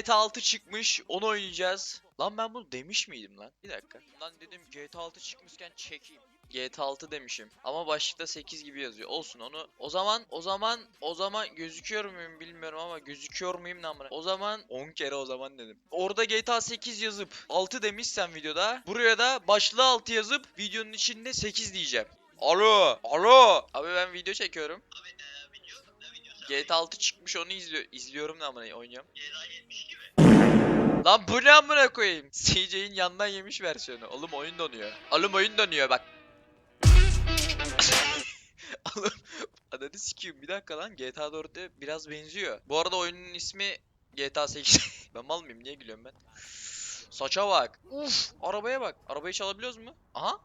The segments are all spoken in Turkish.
GTA 6 çıkmış. Onu oynayacağız. Lan ben bunu demiş miydim lan? Bir dakika. Lan dedim GTA 6 çıkmışken çekeyim. GTA 6 demişim. Ama başlıkta 8 gibi yazıyor. Olsun onu. O zaman o zaman o zaman gözüküyor muyum bilmiyorum ama gözüküyor muyum lan bana? O zaman 10 kere o zaman dedim. Orada GTA 8 yazıp 6 demişsen videoda buraya da başlığı 6 yazıp videonun içinde 8 diyeceğim. Alo, alo. Abi ben video çekiyorum. GTA 6 çıkmış onu izliyor izliyorum da amına oynuyorum. Lan bu ne amına koyayım? CJ'in yandan yemiş versiyonu. Oğlum oyun donuyor. Oğlum oyun donuyor bak. Oğlum adını sikiyim bir dakika lan GTA 4'e biraz benziyor. Bu arada oyunun ismi GTA 8. ben mal mıyım niye gülüyorum ben? Saça bak. Uf, arabaya bak. Arabayı çalabiliyoruz mu? Aha.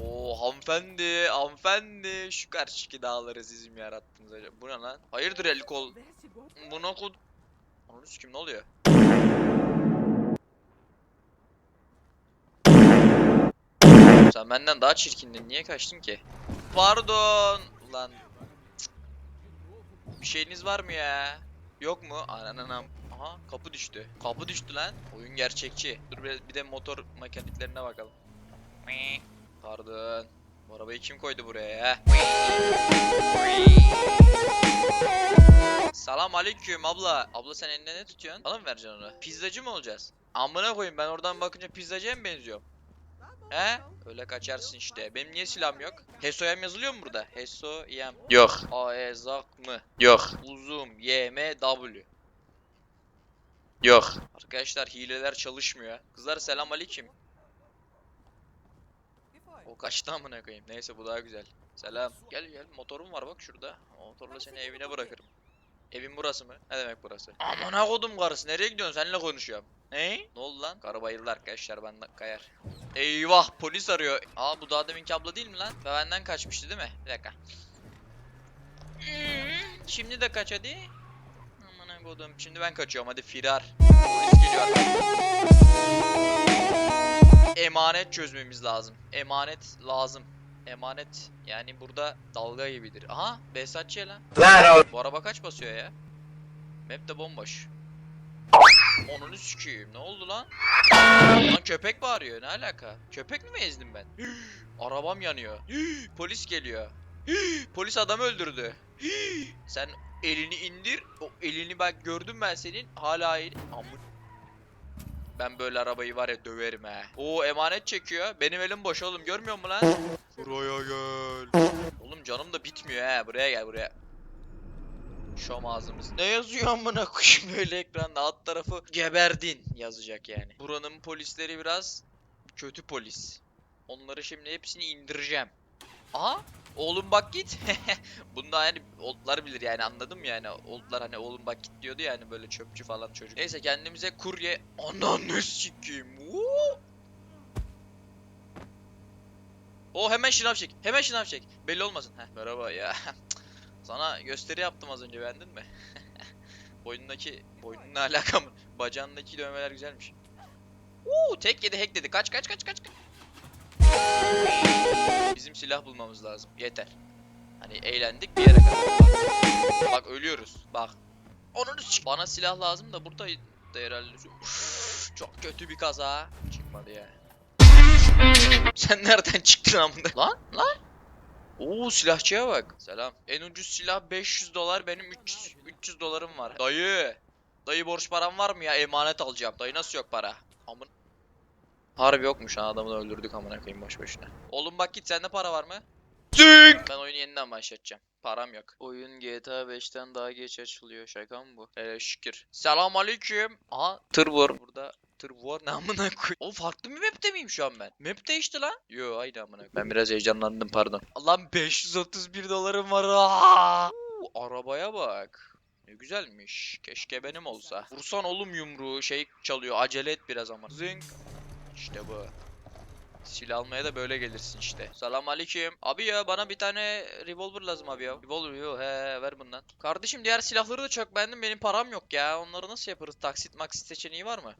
Oo hanımefendi, hanımefendi. Şu karşıki dağları siz mi yarattınız acaba? Bu ne lan? Hayırdır el kol? Buna kod... Onu kim ne oluyor? Sen benden daha çirkindin. Niye kaçtın ki? Pardon. Ulan. Cık. Bir şeyiniz var mı ya? Yok mu? Ananam. Aha kapı düştü. Kapı düştü lan. Oyun gerçekçi. Dur bir, bir de motor mekaniklerine bakalım. Pardon. Bu arabayı kim koydu buraya ya? Selam aleyküm abla. Abla sen eline ne tutuyorsun? Bana mı vereceksin onu? Pizzacı mı olacağız? Amına koyayım ben oradan bakınca pizzacıya mı benziyorum? He? Öyle kaçarsın işte. Benim niye silahım yok? Hesoyam yazılıyor mu burada? Hesoyam. Yok. Aezak mı? Yok. Uzum. YMW. Yok. Arkadaşlar hileler çalışmıyor. Kızlar selam aleyküm. O kaçtı amına koyayım. Neyse bu daha güzel. Selam. Gel gel motorum var bak şurada. Motorla seni evine bırakırım. Evin burası mı? Ne demek burası? Amına kodum karısı. Nereye gidiyorsun? Seninle konuşuyorum. Ne? Ne oldu lan? Karı bayıldı arkadaşlar benden kayar. Eyvah polis arıyor. Aa bu daha deminki abla değil mi lan? Ve benden kaçmıştı değil mi? Bir dakika. Şimdi de kaç hadi. Amına kodum. Şimdi ben kaçıyorum hadi firar. Polis geliyor emanet çözmemiz lazım. Emanet lazım. Emanet yani burada dalga gibidir. Aha Behzatçı lan. Bu araba kaç basıyor ya? Map de bomboş. Onunu sikeyim. Ne oldu lan? Lan köpek bağırıyor. Ne alaka? Köpek mi ezdim ben? Arabam yanıyor. Polis geliyor. Polis adamı öldürdü. Sen elini indir. O elini bak gördüm ben senin. Hala el... Amın ben böyle arabayı var ya döverim he. Oo emanet çekiyor. Benim elim boş oğlum görmüyor musun lan? Buraya gel. Oğlum canım da bitmiyor he. Buraya gel buraya. Şom ağzımız. Ne yazıyor amına koyayım böyle ekranda alt tarafı geberdin yazacak yani. Buranın polisleri biraz kötü polis. Onları şimdi hepsini indireceğim. Aha oğlum bak git. Bunda yani oldlar bilir yani anladım yani. Oldlar hani oğlum bak git diyordu yani böyle çöpçü falan çocuk. Neyse kendimize kurye ananı sikeyim. O hemen şınav çek. Hemen şınav çek. Belli olmasın. Heh, merhaba ya. Sana gösteri yaptım az önce beğendin mi? Boynundaki boynunla alaka mı? Bacağındaki dövmeler güzelmiş. Uuu tek yedi hack dedi. Kaç kaç kaç kaç. kaç. Bizim silah bulmamız lazım. Yeter. Hani eğlendik bir yere kadar. Bak ölüyoruz. Bak. Onun Bana silah lazım da burada da herhalde. Uf, çok kötü bir kaza. Çıkmadı ya. Sen nereden çıktın amına? Lan lan. Oo silahçıya bak. Selam. En ucuz silah 500 dolar. Benim 300 300 dolarım var. Dayı. Dayı borç param var mı ya? Emanet alacağım. Dayı nasıl yok para? Amın. Harbi yokmuş ha adamı da öldürdük amına koyayım boş boşuna. Oğlum bak git sende para var mı? Zing! Ben oyunu yeniden başlatacağım. Param yok. Oyun GTA 5'ten daha geç açılıyor. Şaka mı bu? Hele şükür. Selam aleyküm. Aha tır var burada. Tır var ne amına koy. O farklı bir map'te miyim şu an ben? Map değişti lan. Yo aynı amına koy. Ben biraz heyecanlandım pardon. Lan 531 dolarım var. Aa! Arabaya bak. Ne güzelmiş. Keşke benim olsa. Vursan oğlum yumruğu şey çalıyor. Acele et biraz ama. Zing. İşte bu. Silah almaya da böyle gelirsin işte. Selam aleyküm. Abi ya bana bir tane revolver lazım abi ya. Revolver yo he ver bundan. Kardeşim diğer silahları da çok beğendim. Benim param yok ya. Onları nasıl yaparız? Taksit maksit seçeneği var mı?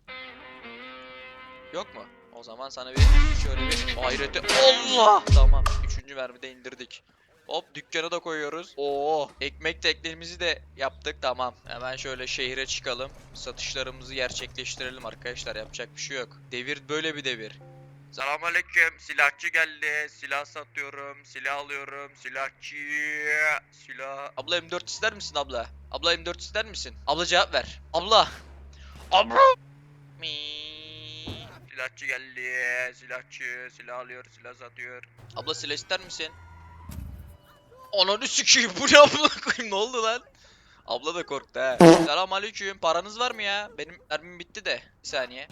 Yok mu? O zaman sana bir şöyle bir ayreti. Allah! Tamam. Üçüncü mermide indirdik. Hop dükkanı da koyuyoruz. Oo ekmek teknemizi de yaptık tamam. Hemen şöyle şehire çıkalım. Satışlarımızı gerçekleştirelim arkadaşlar. Yapacak bir şey yok. Devir böyle bir devir. Selamünaleyküm. Silahçı geldi. Silah satıyorum. Silah alıyorum. Silahçı. Silah. Abla M4 ister misin abla? Abla M4 ister misin? Abla cevap ver. Abla. Abla. Mi. Silahçı geldi. Silahçı. Silah alıyor. Silah satıyor. Abla silah ister misin? Ananı sikeyim bu ne amına koyayım ne oldu lan? Abla da korktu ha. Selam aleyküm. Paranız var mı ya? Benim mermim bitti de. Bir saniye.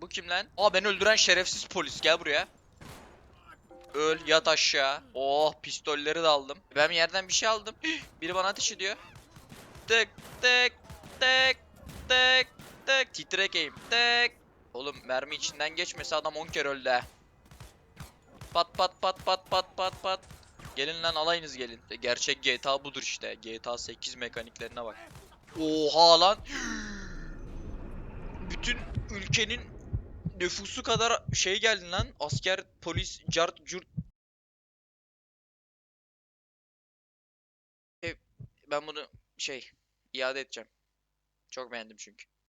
Bu kim lan? Aa beni öldüren şerefsiz polis. Gel buraya. Öl yat aşağı. Oh pistolleri de aldım. Ben yerden bir şey aldım. Biri bana ateş ediyor. Tık tık tık tık tık. Titrek aim. Tık. Oğlum mermi içinden geçmese adam 10 kere öldü ha. Pat pat pat pat pat pat pat. Gelin lan alayınız gelin. E, Gerçek GTA budur işte. GTA 8 mekaniklerine bak. Oha lan. Bütün ülkenin nüfusu kadar şey geldi lan. Asker, polis, cart, curt. E, ben bunu şey iade edeceğim. Çok beğendim çünkü.